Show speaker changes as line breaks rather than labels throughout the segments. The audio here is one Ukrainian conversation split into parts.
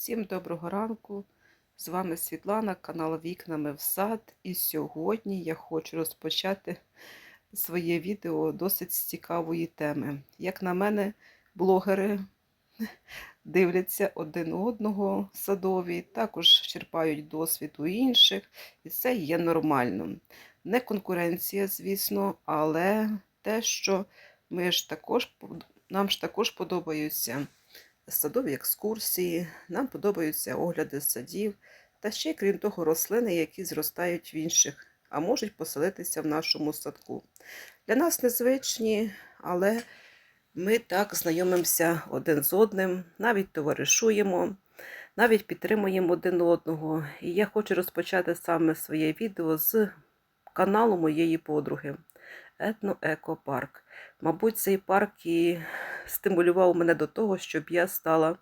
Всім доброго ранку! З вами Світлана, канал Вікнами в сад. І сьогодні я хочу розпочати своє відео досить з цікавої теми. Як на мене, блогери дивляться один одного садові, також черпають досвід у інших, і це є нормально. Не конкуренція, звісно, але те, що ми ж також, нам ж також подобаються садові екскурсії, нам подобаються огляди садів, та ще, крім того, рослини, які зростають в інших, а можуть поселитися в нашому садку. Для нас незвичні, але ми так знайомимося один з одним, навіть товаришуємо, навіть підтримуємо один одного. І я хочу розпочати саме своє відео з каналу моєї подруги Етно-Еко-Парк. Мабуть, цей парк і стимулював мене до того, щоб я стала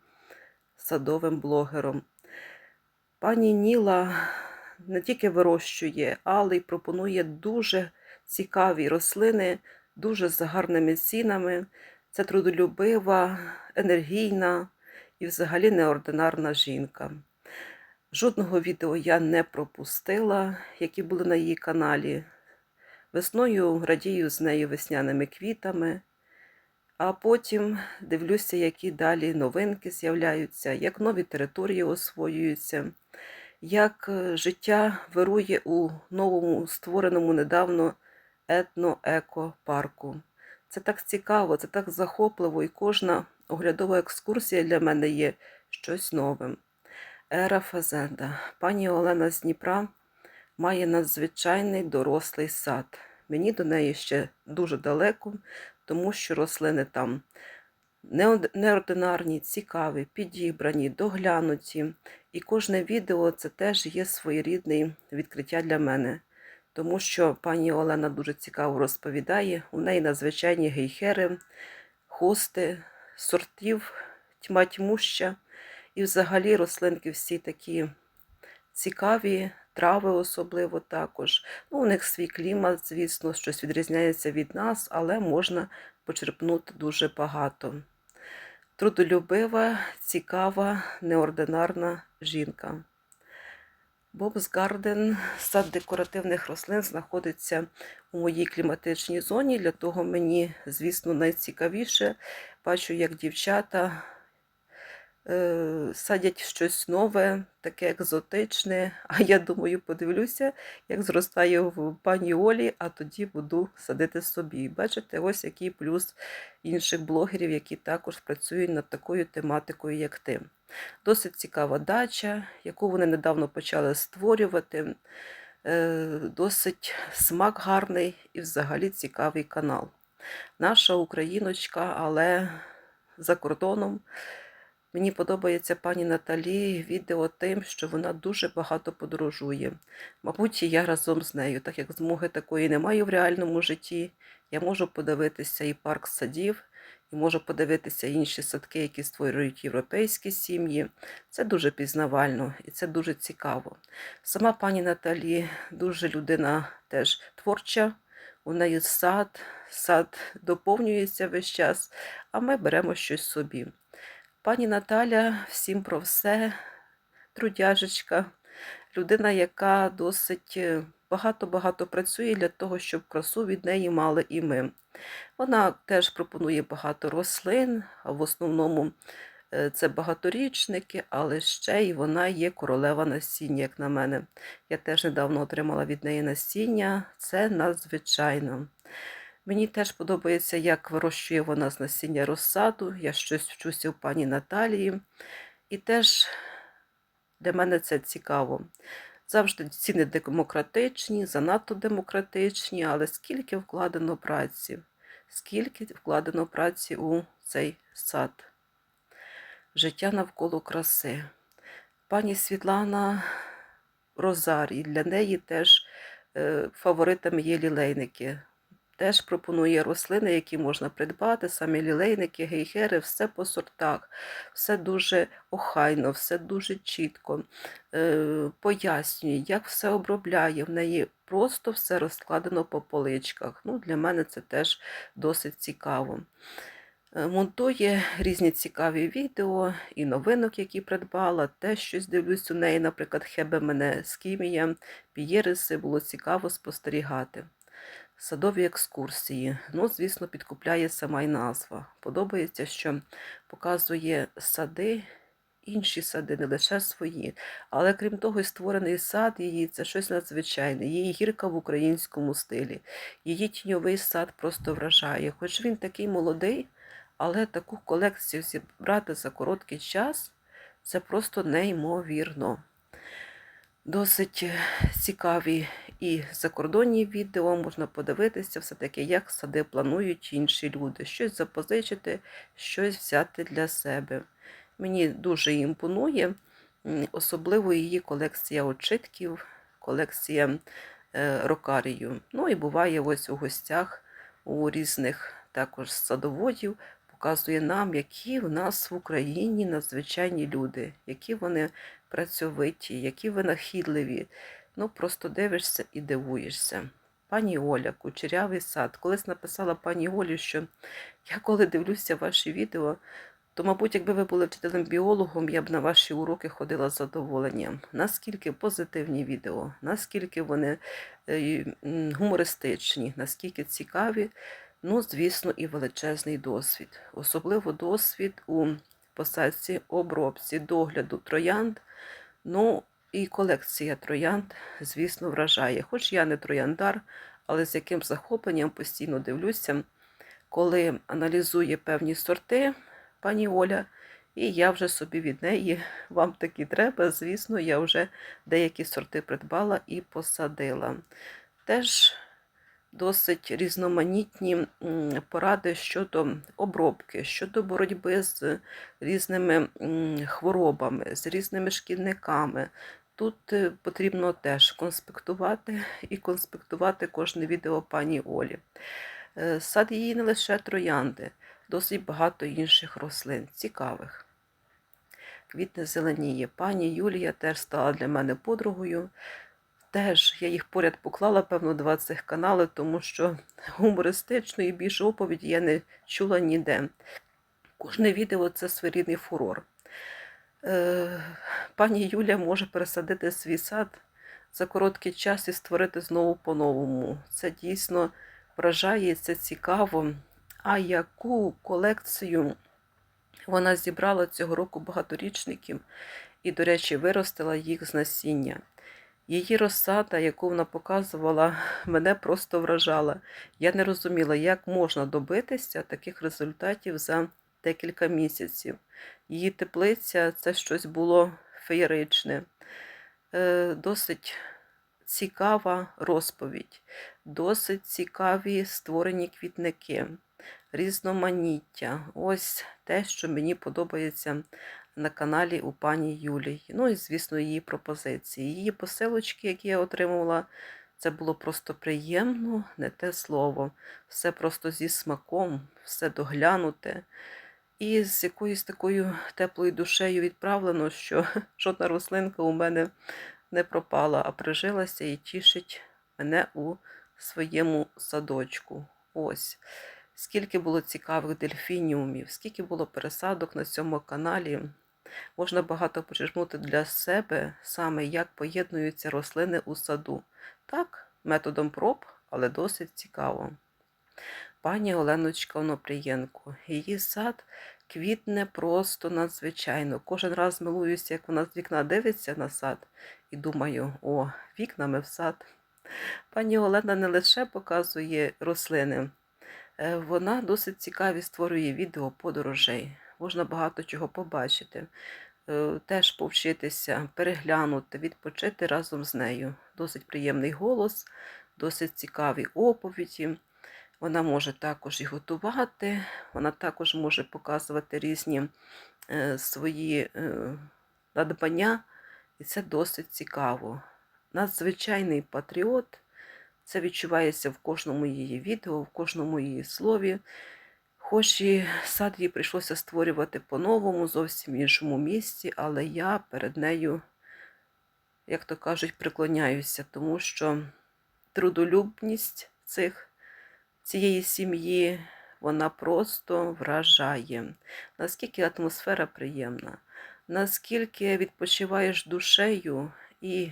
садовим блогером. Пані Ніла не тільки вирощує, але й пропонує дуже цікаві рослини, дуже з гарними цінами. Це трудолюбива, енергійна і взагалі неординарна жінка. Жодного відео я не пропустила, які були на її каналі. Весною радію з нею весняними квітами, а потім дивлюся, які далі новинки з'являються, як нові території освоюються, як життя вирує у новому створеному недавно етно-еко-парку. Це так цікаво, це так захопливо, і кожна оглядова екскурсія для мене є щось новим. Ера Фазенда. Пані Олена з Дніпра має надзвичайний дорослий сад. Мені до неї ще дуже далеко, тому що рослини там неординарні, цікаві, підібрані, доглянуті. І кожне відео це теж є своєрідне відкриття для мене. Тому що пані Олена дуже цікаво розповідає, у неї надзвичайні гейхери, хости, сортів, тьма тьмуща. І взагалі рослинки всі такі цікаві, трави особливо також. Ну, У них свій клімат, звісно, щось відрізняється від нас, але можна почерпнути дуже багато. Трудолюбива, цікава, неординарна жінка. Бобс Гарден, сад декоративних рослин, знаходиться у моїй кліматичній зоні. Для того мені, звісно, найцікавіше. Бачу, як дівчата садять щось нове, таке екзотичне. А я думаю, подивлюся, як зростає в пані Олі, а тоді буду садити собі. Бачите, ось який плюс інших блогерів, які також працюють над такою тематикою, як ти. Досить цікава дача, яку вони недавно почали створювати. Е, Досить смак гарний і взагалі цікавий канал. Наша україночка, але за кордоном. Мені подобається пані Наталі відео тим, що вона дуже багато подорожує. Мабуть, я разом з нею, так як змоги такої немає в реальному житті, я можу подивитися і парк садів, і можу подивитися інші садки, які створюють європейські сім'ї. Це дуже пізнавально і це дуже цікаво. Сама пані Наталі дуже людина теж творча. У неї сад, сад доповнюється весь час, а ми беремо щось собі. Пані Наталя всім про все, трудяжечка, людина, яка досить багато-багато працює для того, щоб красу від неї мали і ми. Вона теж пропонує багато рослин, а в основному е, це багаторічники, але ще й вона є королева насіння, як на мене. Я теж недавно отримала від неї насіння, це надзвичайно. Мені теж подобається, як вирощує вона з насіння розсаду. Я щось вчуся у пані Наталії. І теж для мене це цікаво. Завжди ціни демократичні, занадто демократичні, але скільки вкладено праці, скільки вкладено праці у цей сад. Життя навколо краси. Пані Світлана Розарій, для неї теж е, фаворитами є лілейники. Теж пропонує рослини, які можна придбати, самі лілейники, гейхери, все по сортах, все дуже охайно, все дуже чітко е, пояснює, як все обробляє. В неї просто все розкладено по поличках. Ну, Для мене це теж досить цікаво. Е, Монтує різні цікаві відео і новинок, які придбала. Теж щось дивлюсь у неї, наприклад, Хебе мене з Кімія, Пієриси, було цікаво спостерігати. Садові екскурсії. Ну, звісно, підкупляє сама й назва. Подобається, що показує сади, інші сади, не лише свої. Але крім того, і створений сад її це щось надзвичайне. Її гірка в українському стилі. Її тіньовий сад просто вражає. Хоч він такий молодий, але таку колекцію зібрати за короткий час це просто неймовірно. Досить е, цікаві і закордонні відео можна подивитися, все-таки, як сади планують інші люди. Щось запозичити, щось взяти для себе. Мені дуже імпонує, особливо її колекція очитків, колекція е, рокарію. Ну і буває ось у гостях у різних також садоводів, показує нам, які в нас в Україні надзвичайні люди, які вони працьовиті, які винахідливі. Ну, просто дивишся і дивуєшся. Пані Оля, кучерявий сад. Колись написала пані Олі, що я коли дивлюся ваші відео, то, мабуть, якби ви були вчителем-біологом, я б на ваші уроки ходила з задоволенням. Наскільки позитивні відео, наскільки вони е, гумористичні, наскільки цікаві. Ну, звісно, і величезний досвід. Особливо досвід у посадці, обробці, догляду троянд. Ну, і колекція троянд, звісно, вражає. Хоч я не трояндар, але з яким захопленням постійно дивлюся, коли аналізує певні сорти пані Оля, і я вже собі від неї, вам такі треба, звісно, я вже деякі сорти придбала і посадила. Теж досить різноманітні поради щодо обробки, щодо боротьби з різними хворобами, з різними шкідниками. Тут е, потрібно теж конспектувати і конспектувати кожне відео пані Олі. Е, Сад її не лише троянди, досить багато інших рослин, цікавих. Квітне зеленіє. Пані Юлія теж стала для мене подругою. Теж я їх поряд поклала, певно, два цих канали, тому що гумористичної більше оповіді я не чула ніде. Кожне відео це своєрідний фурор. Е, пані Юля може пересадити свій сад за короткий час і створити знову по-новому. Це дійсно вражає, це цікаво. А яку колекцію вона зібрала цього року багаторічників і, до речі, виростила їх з насіння. Її розсада, яку вона показувала, мене просто вражала. Я не розуміла, як можна добитися таких результатів за декілька місяців. Її теплиця це щось було феєричне. Е, Досить цікава розповідь, досить цікаві створені квітники, різноманіття. Ось те, що мені подобається на каналі у пані Юлії. Ну і, звісно, її пропозиції. Її посилочки, які я отримувала, це було просто приємно, не те слово. Все просто зі смаком, все доглянуте. І з якоюсь такою теплою душею відправлено, що жодна рослинка у мене не пропала, а прижилася і тішить мене у своєму садочку. Ось. Скільки було цікавих дельфініумів, скільки було пересадок на цьому каналі. Можна багато почерпнути для себе саме, як поєднуються рослини у саду. Так, методом проб, але досить цікаво. Пані Оленочка Онопрієнко. Її сад квітне просто надзвичайно. Кожен раз милуюся, як вона з вікна дивиться на сад, і думаю, о, вікнами в сад. Пані Олена не лише показує рослини, е, вона досить цікаві створює відео подорожей. Можна багато чого побачити, е, теж повчитися, переглянути, відпочити разом з нею. Досить приємний голос, досить цікаві оповіді. Вона може також і готувати, вона також може показувати різні е, свої е, надбання, і це досить цікаво. Надзвичайний патріот, це відчувається в кожному її відео, в кожному її слові. Хоч і сад їй прийшлося створювати по-новому, зовсім іншому місці, але я перед нею, як то кажуть, преклоняюся, тому що трудолюбність цих цієї сім'ї, вона просто вражає. Наскільки атмосфера приємна, наскільки відпочиваєш душею і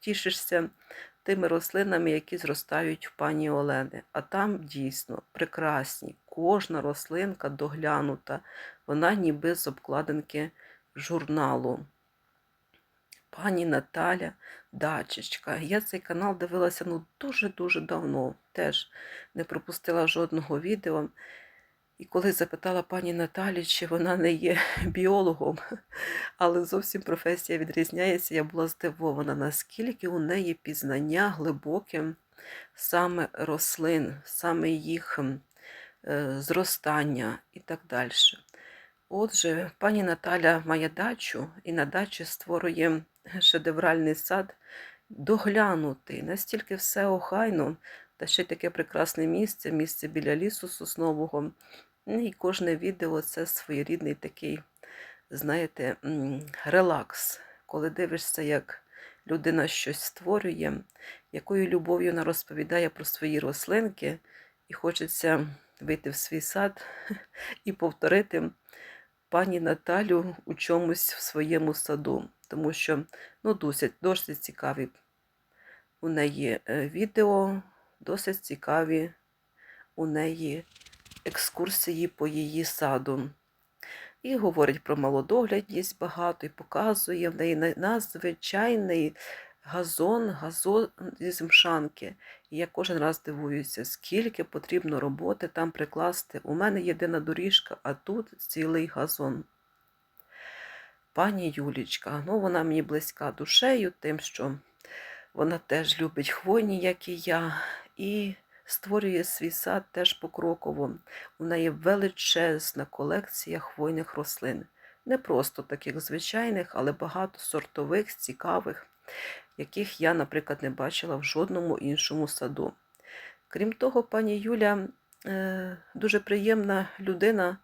тішишся тими рослинами, які зростають в пані Олени. А там дійсно прекрасні. Кожна рослинка доглянута, вона ніби з обкладинки журналу. Пані Наталя Дачечка. Я цей канал дивилася ну дуже-дуже давно. Теж не пропустила жодного відео. І коли запитала пані Наталі, чи вона не є біологом, але зовсім професія відрізняється, я була здивована, наскільки у неї пізнання глибоке саме рослин, саме їх е, зростання і так далі. Отже, пані Наталя має дачу і на дачі створює шедевральний сад, доглянутий, настільки все охайно, та ще й таке прекрасне місце, місце біля лісу соснового. Ну, І кожне відео це своєрідний такий, знаєте, релакс, коли дивишся, як людина щось створює, якою любов'ю вона розповідає про свої рослинки, і хочеться вийти в свій сад і повторити пані Наталю у чомусь в своєму саду, тому що ну, досить, досить цікаві у неї е, відео, досить цікаві у неї екскурсії по її саду. І говорить про малодоглядність багато і показує в неї надзвичайний газон, газон зі мшанки. І я кожен раз дивуюся, скільки потрібно роботи там прикласти. У мене єдина доріжка, а тут цілий газон. Пані Юлічка, ну вона мені близька душею, тим, що вона теж любить хвойні, як і я, і створює свій сад теж покроково. У неї величезна колекція хвойних рослин. Не просто таких звичайних, але багато сортових, цікавих, яких я, наприклад, не бачила в жодному іншому саду. Крім того, пані Юля е, дуже приємна людина,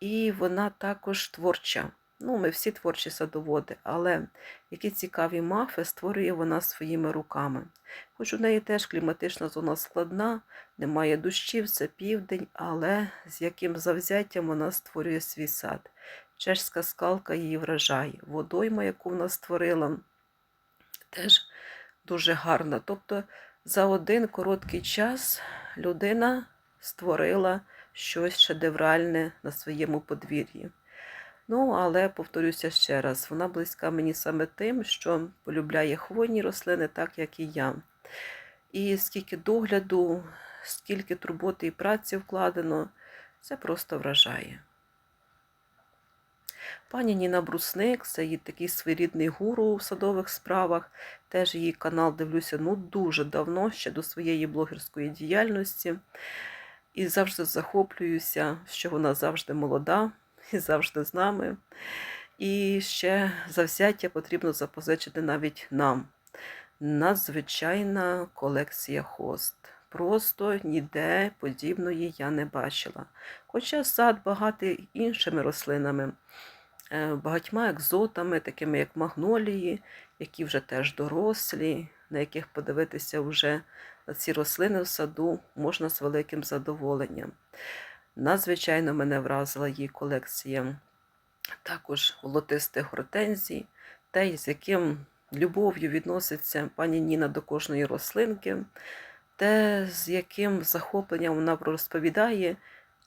і вона також творча. Ну, ми всі творчі садоводи, але які цікаві мафи створює вона своїми руками. Хоч у неї теж кліматична зона складна, немає дощів, це південь, але з яким завзяттям вона створює свій сад. Чешська скалка її вражає. Водойма, яку вона створила, теж дуже гарна. Тобто за один короткий час людина створила щось шедевральне на своєму подвір'ї. Ну, але повторюся ще раз, вона близька мені саме тим, що полюбляє хвойні рослини, так як і я. І скільки догляду, скільки турботи і праці вкладено, це просто вражає. Пані Ніна Брусник, це її такий своєрідний гуру в садових справах. Теж її канал дивлюся ну дуже давно, ще до своєї блогерської діяльності. І завжди захоплююся, що вона завжди молода і завжди з нами. І ще завзяття потрібно запозичити навіть нам. Надзвичайна колекція хост. Просто ніде подібної я не бачила. Хоча сад багатий іншими рослинами, е, багатьма екзотами, такими як магнолії, які вже теж дорослі, на яких подивитися вже ці рослини в саду можна з великим задоволенням. Надзвичайно мене вразила її колекція також волотистих гортензій, те, з яким любов'ю відноситься пані Ніна до кожної рослинки, те, з яким захопленням вона розповідає,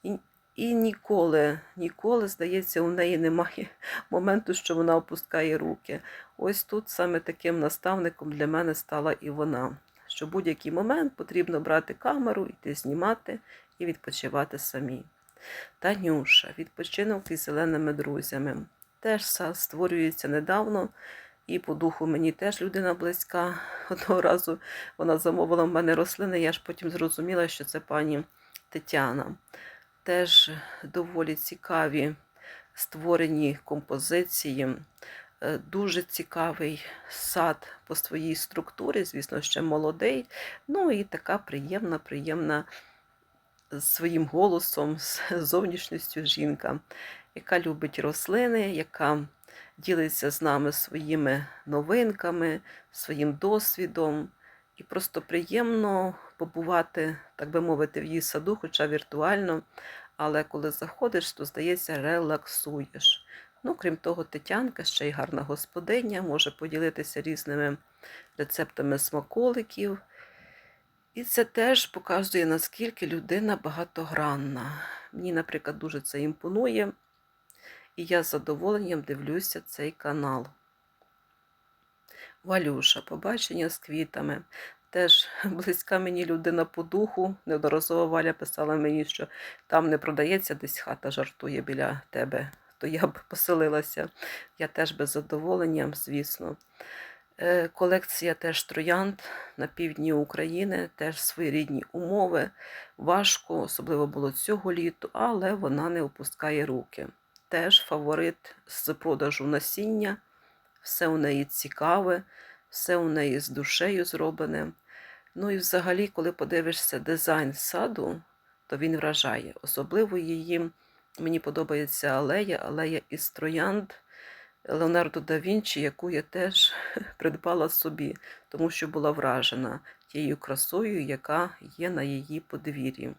і, і ніколи, ніколи, здається, у неї немає моменту, що вона опускає руки. Ось тут саме таким наставником для мене стала і вона. Що будь-який момент потрібно брати камеру, йти знімати і відпочивати самі. Танюша, відпочинок із зеленими друзями. Теж створюється недавно, і по духу мені теж людина близька. Одного разу вона замовила в мене рослини, я ж потім зрозуміла, що це пані Тетяна. Теж доволі цікаві створені композиції. Е, Дуже цікавий сад по своїй структурі, звісно, ще молодий. Ну і така приємна, приємна своїм голосом, з зовнішністю жінка, яка любить рослини, яка ділиться з нами своїми новинками, своїм досвідом. І просто приємно побувати, так би мовити, в її саду, хоча віртуально. Але коли заходиш, то здається, релаксуєш. Ну, крім того, Тетянка ще й гарна господиня, може поділитися різними рецептами смаколиків. І це теж показує, наскільки людина багатогранна. Мені, наприклад, дуже це імпонує, і я з задоволенням дивлюся цей канал. Валюша, побачення з квітами. Теж близька мені людина по духу. Неодноразово Валя писала мені, що там не продається десь хата, жартує біля тебе, то я б поселилася. Я теж без задоволення, звісно. Е, Колекція теж троянд на півдні України, теж свої рідні умови. Важко, особливо було цього літу, але вона не опускає руки. Теж фаворит з продажу насіння, все у неї цікаве, все у неї з душею зроблене. Ну і взагалі, коли подивишся дизайн саду, то він вражає. Особливо її, мені подобається алея, алея із троянд Леонардо да Вінчі, яку я теж придбала собі, тому що була вражена тією красою, яка є на її подвір'ї.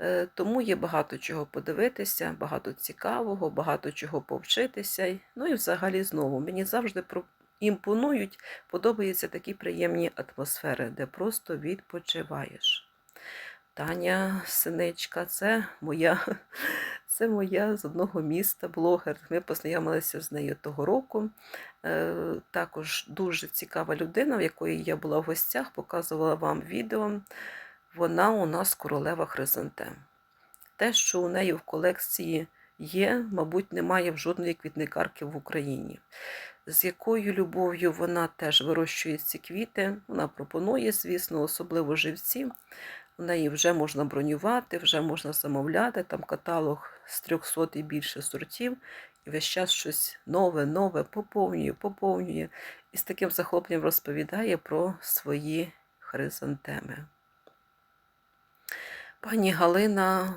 Е, Тому є багато чого подивитися, багато цікавого, багато чого повчитися. Ну і взагалі знову мені завжди імпонують, подобаються такі приємні атмосфери, де просто відпочиваєш. Таня Синичка, це моя, це моя з одного міста блогер. Ми познайомилися з нею того року. Е, також дуже цікава людина, в якої я була в гостях, показувала вам відео. Вона у нас королева хризантем. Те, що у неї в колекції є, мабуть, немає в жодної квітникарки в Україні. З якою любов'ю вона теж вирощує ці квіти. Вона пропонує, звісно, особливо живці. У неї вже можна бронювати, вже можна замовляти. Там каталог з 300 і більше сортів. І весь час щось нове, нове поповнює, поповнює. І з таким захопленням розповідає про свої хризантеми. Пані Галина,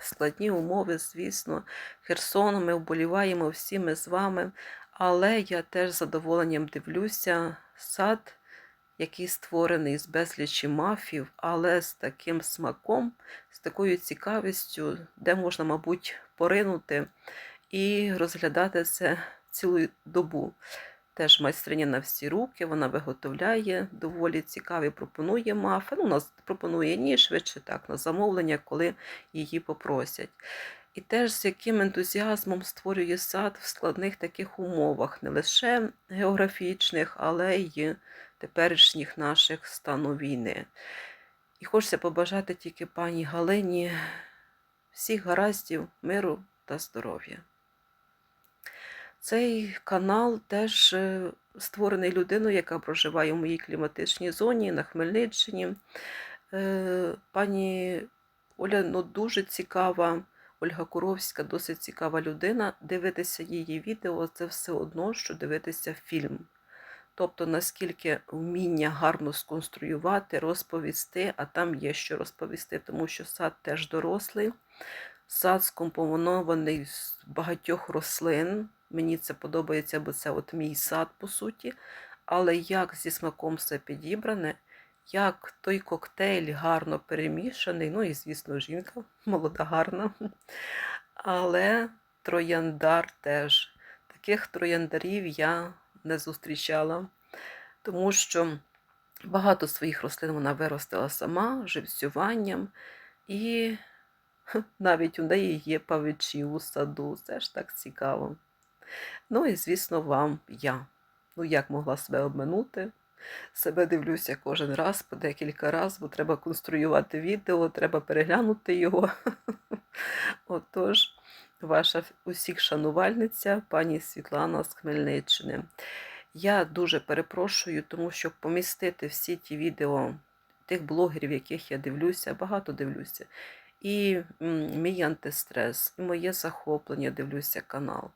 складні умови, звісно. Херсон, ми вболіваємо всі ми з вами. Але я теж з задоволенням дивлюся сад, який створений з безлічі мафів, але з таким смаком, з такою цікавістю, де можна, мабуть, поринути і розглядати це цілу добу. Теж майстриня на всі руки, вона виготовляє доволі цікаві, пропонує мафи. Ну, у нас пропонує ні, швидше так, на замовлення, коли її попросять. І теж з яким ентузіазмом створює сад в складних таких умовах, не лише географічних, але й теперішніх наших стану війни. І хочеться побажати тільки пані Галині всіх гараздів, миру та здоров'я. Цей канал теж е, створений людиною, яка проживає в моїй кліматичній зоні на Хмельниччині. Е, Пані Оля ну, дуже цікава, Ольга Куровська, досить цікава людина. Дивитися її відео це все одно, що дивитися фільм. Тобто, наскільки вміння гарно сконструювати, розповісти, а там є що розповісти, тому що сад теж дорослий. Сад скомпонований з багатьох рослин. Мені це подобається, бо це от мій сад, по суті. Але як зі смаком все підібране, як той коктейль гарно перемішаний, ну і, звісно, жінка молода, гарна. Але трояндар теж. Таких трояндарів я не зустрічала, тому що багато своїх рослин вона виростила сама живцюванням. І навіть у неї є павичі у саду. Це ж так цікаво. Ну і, звісно, вам я. Ну, як могла себе обминути? Себе дивлюся кожен раз, по декілька разів, бо треба конструювати відео, треба переглянути його. Отож, ваша усіх шанувальниця, пані Світлана з Хмельниччини. Я дуже перепрошую, тому що помістити всі ті відео тих блогерів, яких я дивлюся, багато дивлюся. І мій антистрес, і моє захоплення, дивлюся канал.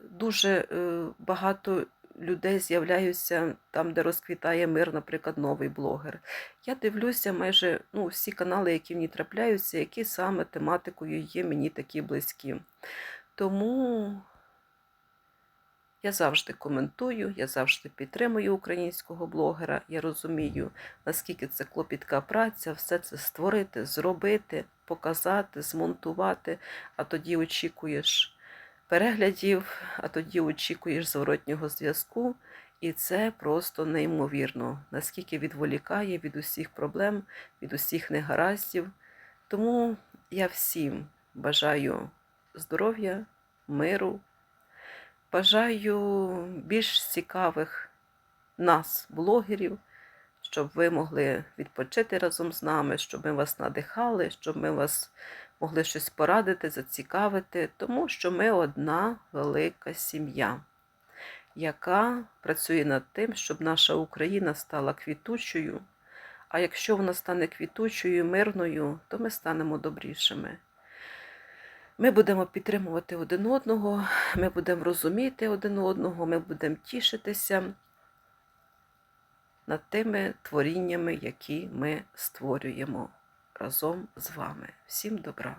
Дуже е, багато людей з'являються там, де розквітає мир, наприклад, новий блогер. Я дивлюся майже ну, всі канали, які мені трапляються, які саме тематикою є мені такі близькі. Тому Я завжди коментую, я завжди підтримую українського блогера. Я розумію, наскільки це клопітка праця, все це створити, зробити, показати, змонтувати, а тоді очікуєш переглядів, а тоді очікуєш зворотнього зв'язку. І це просто неймовірно, наскільки відволікає від усіх проблем, від усіх негараздів. Тому я всім бажаю здоров'я, миру, бажаю більш цікавих нас, блогерів, щоб ви могли відпочити разом з нами, щоб ми вас надихали, щоб ми вас могли щось порадити, зацікавити, тому що ми одна велика сім'я, яка працює над тим, щоб наша Україна стала квітучою. А якщо вона стане квітучою, мирною, то ми станемо добрішими. Ми будемо підтримувати один одного, ми будемо розуміти один одного, ми будемо тішитися над тими творіннями, які ми створюємо разом з вами. Всім добра!